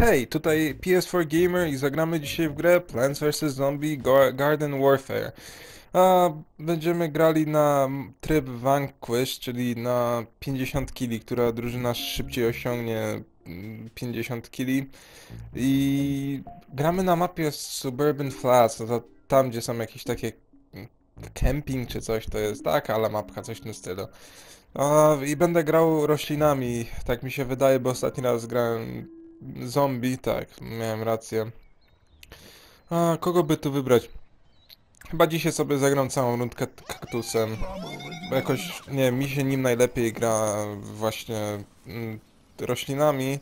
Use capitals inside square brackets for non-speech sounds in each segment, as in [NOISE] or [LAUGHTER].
Hej, tutaj PS4 Gamer i zagramy dzisiaj w grę Plants vs. Zombie Gar- Garden Warfare. A, będziemy grali na tryb Vanquish, czyli na 50 kili, która drużyna szybciej osiągnie mm, 50 kili. I gramy na mapie Suburban Flats, no to tam gdzie są jakieś takie mm, camping czy coś to jest, taka ale mapka, coś w tym stylu. I będę grał roślinami, tak mi się wydaje, bo ostatni raz grałem zombie, tak, miałem rację. A kogo by tu wybrać? Chyba dzisiaj sobie zagram całą rundkę kaktusem. Bo jakoś, nie mi się nim najlepiej gra właśnie mm, roślinami.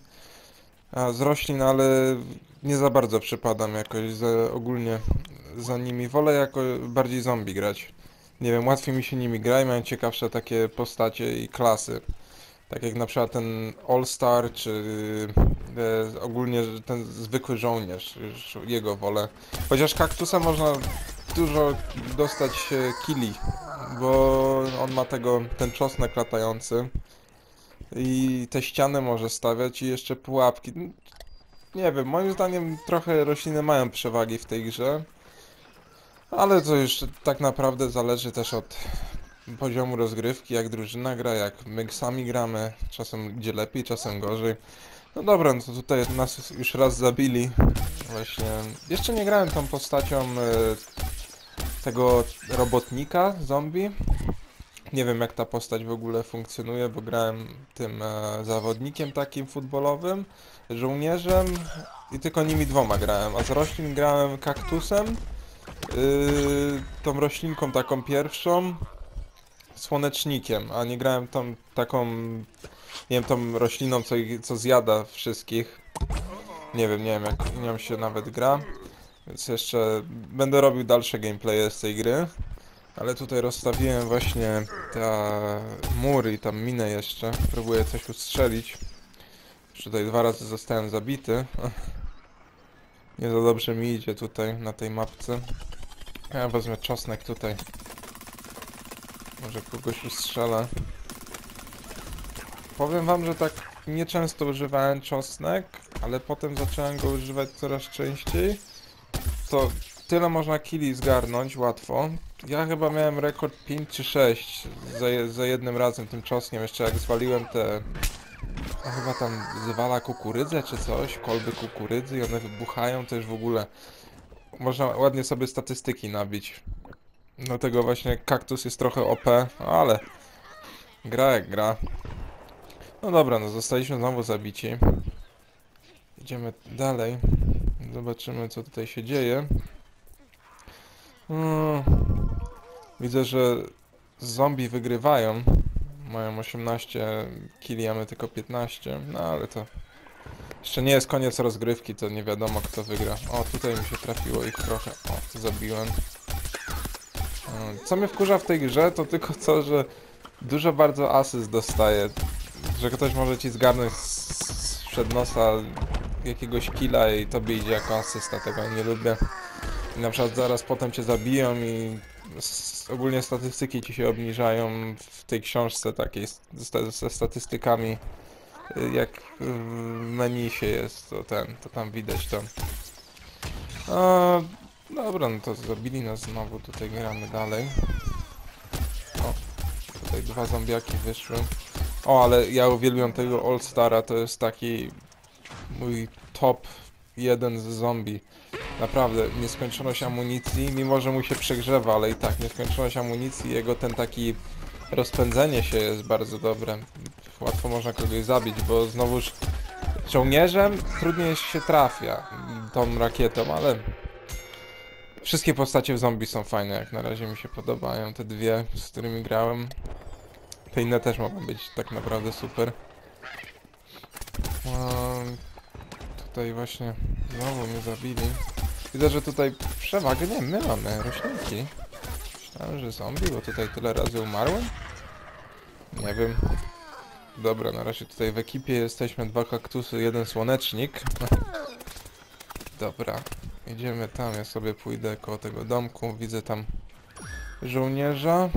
A z roślin, ale nie za bardzo przypadam jakoś za, ogólnie za nimi. Wolę jako bardziej zombie grać. Nie wiem, łatwiej mi się nimi gra i mają ciekawsze takie postacie i klasy. Tak jak na przykład ten All-Star, czy e, ogólnie ten zwykły żołnierz, jego wolę. Chociaż kaktusa można dużo dostać e, killi, bo on ma tego, ten czosnek latający i te ściany może stawiać i jeszcze pułapki. Nie wiem, moim zdaniem trochę rośliny mają przewagi w tej grze, ale to już tak naprawdę zależy też od poziomu rozgrywki, jak drużyna gra, jak my sami gramy, czasem gdzie lepiej, czasem gorzej. No dobra, no to tutaj nas już raz zabili. Właśnie. Jeszcze nie grałem tą postacią e, tego robotnika, zombie. Nie wiem jak ta postać w ogóle funkcjonuje, bo grałem tym e, zawodnikiem takim futbolowym, żołnierzem i tylko nimi dwoma grałem, a z roślin grałem kaktusem, yy, tą roślinką taką pierwszą, słonecznikiem, a nie grałem tą taką, nie wiem, tą rośliną, co, co zjada wszystkich. Nie wiem, nie wiem jak nią się nawet gra. Więc jeszcze będę robił dalsze gameplaye z tej gry. Ale tutaj rozstawiłem właśnie te mury i tam minę jeszcze. Próbuję coś ustrzelić. Tutaj dwa razy zostałem zabity. [LAUGHS] Nie za dobrze mi idzie tutaj na tej mapce. Ja wezmę czosnek tutaj. Może kogoś ustrzela. Powiem wam, że tak nieczęsto używałem czosnek, ale potem zacząłem go używać coraz częściej. To tyle można kili zgarnąć łatwo. Ja chyba miałem rekord 5 czy 6 za, za jednym razem tym czosnkiem, jeszcze jak zwaliłem te... A chyba tam zwala kukurydzę czy coś, kolby kukurydzy i one wybuchają też w ogóle. Można ładnie sobie statystyki nabić. Dlatego właśnie kaktus jest trochę OP, ale gra jak gra. No dobra, no zostaliśmy znowu zabici. Idziemy dalej. Zobaczymy co tutaj się dzieje. Mm, Widzę, że zombie wygrywają. Mają 18 kili, a my tylko 15. No ale to jeszcze nie jest koniec rozgrywki, to nie wiadomo kto wygra. O, tutaj mi się trafiło ich trochę. O, zabiłem. Co mnie wkurza w tej grze, to tylko to, że dużo bardzo asyst dostaje. Że ktoś może ci zgarnąć z przed nosa jakiegoś killa i tobie idzie jako asysta, tego nie lubię. I na przykład zaraz potem cię zabiją i ogólnie statystyki ci się obniżają w tej książce takiej ze, statystykami. Y, Jak w menu się jest, to ten, to tam widać to. Dobra, no to zabili nas znowu, tutaj gramy dalej. O, tutaj dwa zombiaki wyszły. O, ale ja uwielbiam tego All Stara, to jest taki mój top jeden z zombie. Naprawdę, nieskończoność amunicji, mimo że mu się przegrzewa, ale i tak, nieskończoność amunicji, jego ten taki rozpędzenie się jest bardzo dobre. Łatwo można kogoś zabić, bo znowuż żołnierzem trudniej się trafia tą rakietą, ale wszystkie postacie w zombie są fajne, jak na razie mi się podobają, te dwie, z którymi grałem. Te inne też mogą być tak naprawdę super. Ehm, tutaj właśnie znowu mnie zabili. Widzę, że tutaj przewagę, nie my mamy, roślinki. Myślałem, że zombie, bo tutaj tyle razy umarłem. Nie wiem. Dobra, na razie tutaj w ekipie jesteśmy dwa kaktusy, jeden słonecznik. [LAUGHS] Dobra, idziemy tam, ja sobie pójdę koło tego domku, widzę tam żołnierza.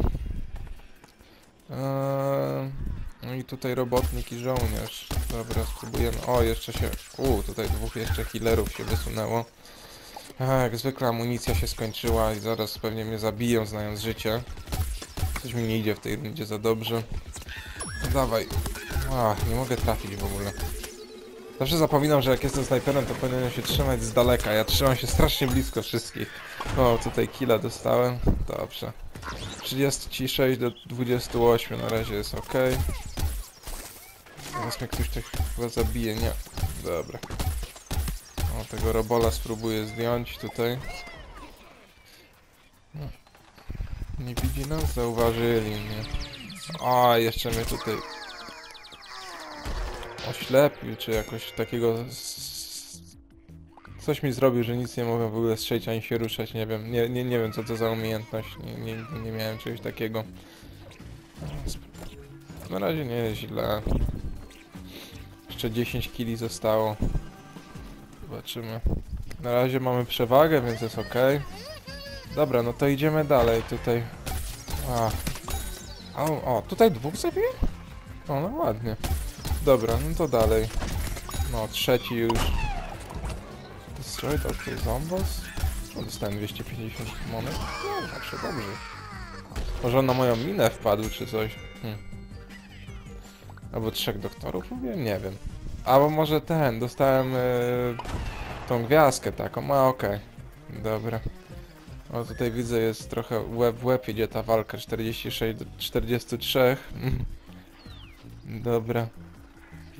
Eee, no i tutaj robotnik i żołnierz. Dobra, spróbujemy. O, jeszcze się... U, tutaj dwóch jeszcze healerów się wysunęło. A, jak zwykle amunicja się skończyła i zaraz pewnie mnie zabiją, znając życie. Coś mi nie idzie w tej rundzie za dobrze. No dawaj. A, nie mogę trafić w ogóle. Zawsze zapominam, że jak jestem snajperem, to powinienem się trzymać z daleka. Ja trzymam się strasznie blisko wszystkich. O, tutaj killa dostałem. Dobrze. 36 do 28 na razie jest ok. Teraz mnie ktoś tak chyba zabije, nie. Dobra. O, tego robola spróbuję zdjąć tutaj. No. Nie widzi nas? Zauważyli mnie. A, jeszcze mnie tutaj oślepił, czy jakoś takiego... Coś mi zrobił, że nic nie mogłem w ogóle strzelić ani się ruszać, nie wiem. Nie, nie, nie wiem co to za umiejętność, nie, nie, nie miałem czegoś takiego. Na razie nie jest źle. Jeszcze 10 kili zostało. Zobaczymy. Na razie mamy przewagę, więc jest ok. Dobra, no to idziemy dalej tutaj. A. O, o tutaj dwóch zabiję? O, no ładnie. Dobra, no to dalej. No, trzeci już. Destroy Dr. Zombos? O, dostałem 250 monet. No, zawsze dobrze. Może na moją minę wpadł, czy coś. Hm. Albo trzech doktorów mówię? Nie wiem. Albo może ten, dostałem yy, tą gwiazdkę taką, a okej. Dobra. O tutaj widzę jest trochę łeb w łeb idzie ta walka, 46 do 43. Mm. [LAUGHS] Dobra.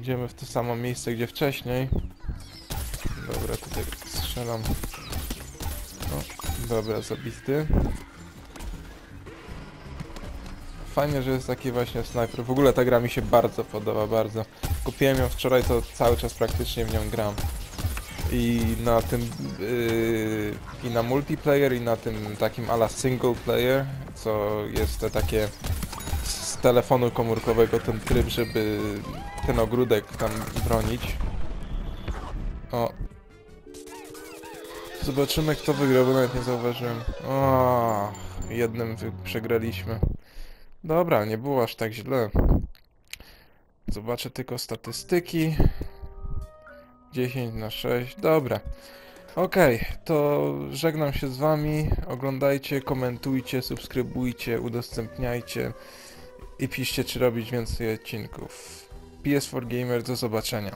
Idziemy w to samo miejsce gdzie wcześniej. Dobra, tutaj strzelam. O, dobra, zabity. Fajnie, że jest taki właśnie snajper. W ogóle ta gra mi się bardzo podoba, bardzo. Kupiłem ją wczoraj, to cały czas praktycznie w nią gram. I na tym... Yy, I na multiplayer, i na tym takim ala single player, co jest te takie telefonu komórkowego ten tryb, żeby ten ogródek tam bronić. O. Zobaczymy kto wygrał, bo nawet nie zauważyłem. O, jednym przegraliśmy. Dobra, nie było aż tak źle. Zobaczę tylko statystyki. 10 na 6, dobra. Okej, to żegnam się z wami. Oglądajcie, komentujcie, subskrybujcie, udostępniajcie i piszcie, czy robić więcej odcinków. PS4 Gamer, do zobaczenia.